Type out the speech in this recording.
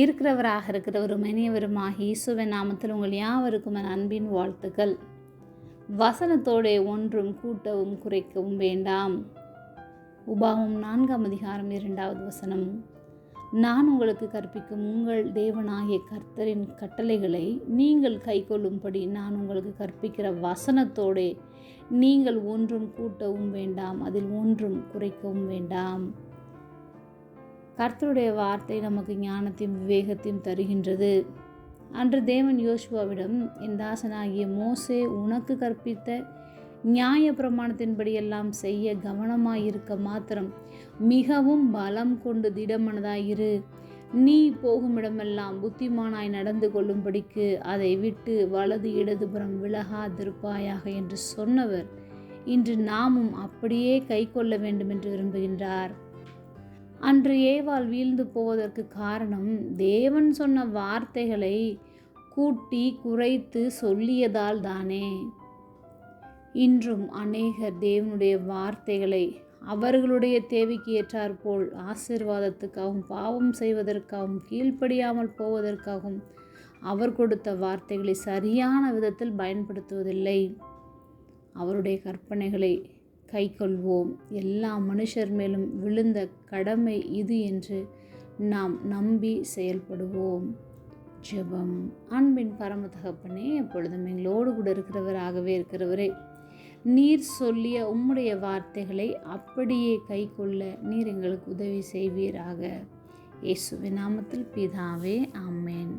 இருக்கிறவராக இருக்கிறவரும் இனியவருமாக இயேசுவின் நாமத்தில் உங்கள் யாவருக்கும் என் அன்பின் வாழ்த்துக்கள். வசனத்தோடே ஒன்றும் கூட்டவும் குறைக்கவும் வேண்டாம். உபாவம் நான்காம் அதிகாரம் இரண்டாவது வசனம். நான் உங்களுக்கு கற்பிக்கும் உங்கள் தேவனாகிய கர்த்தரின் கட்டளைகளை நீங்கள் கைக்கொள்ளும்படி நான் உங்களுக்கு கற்பிக்கிற வசனத்தோடே நீங்கள் ஒன்றும் கூட்டவும் வேண்டாம் அதில் ஒன்றும் குறைக்கவும் வேண்டாம். கர்த்தருடைய வார்த்தை நமக்கு ஞானத்தையும் விவேகத்தையும் தருகின்றது. அன்று தேவன் யோசுவாவிடம் என் தாசனாகிய மோசே உனக்கு கற்பித்த நியாய பிரமாணத்தின்படியெல்லாம் செய்ய கவனமாயிருக்க மாத்திரம் மிகவும் பலம் கொண்டு திடமனதாயிரு. நீ போகும் இடமெல்லாம் புத்திமானாய் நடந்து கொள்ளும்படிக்கு அதை விட்டு வலது இடதுபுறம் விலகாதிருப்பாயாக என்று சொன்னவர். இன்று நாமும் அப்படியே கை கொள்ள வேண்டும் என்று விரும்புகின்றார். அன்று ஏவாள் வீழ்ந்து போவதற்கு காரணம் தேவன் சொன்ன வார்த்தைகளை கூட்டி குறைத்து சொல்லியதால் தானே. இன்றும் அநேகர் தேவனுடைய வார்த்தைகளை அவர்களுடைய தேவைக்கு ஏற்றாற்போல் ஆசிர்வாதத்துக்காகவும் பாவம் செய்வதற்காகவும் கீழ்ப்படியாமல் போவதற்காகவும் அவர் கொடுத்த வார்த்தைகளை சரியான விதத்தில் பயன்படுத்துவதில்லை. அவருடைய கற்பனைகளை கை கொள்வோம் எல்லா மனுஷர் மேலும் விழுந்த கடமை இது என்று நாம் நம்பி செயல்படுவோம். ஜெபம். அன்பின் பரம தகப்பனே எப்பொழுதும் எங்களோடு கூட இருக்கிறவராகவே இருக்கிறவரே நீர் சொல்லிய உம்முடைய வார்த்தைகளை அப்படியே கை கொள்ள நீர் எங்களுக்கு உதவி செய்வீராக. இயேசுவின் நாமத்தில் பிதாவே ஆமேன்.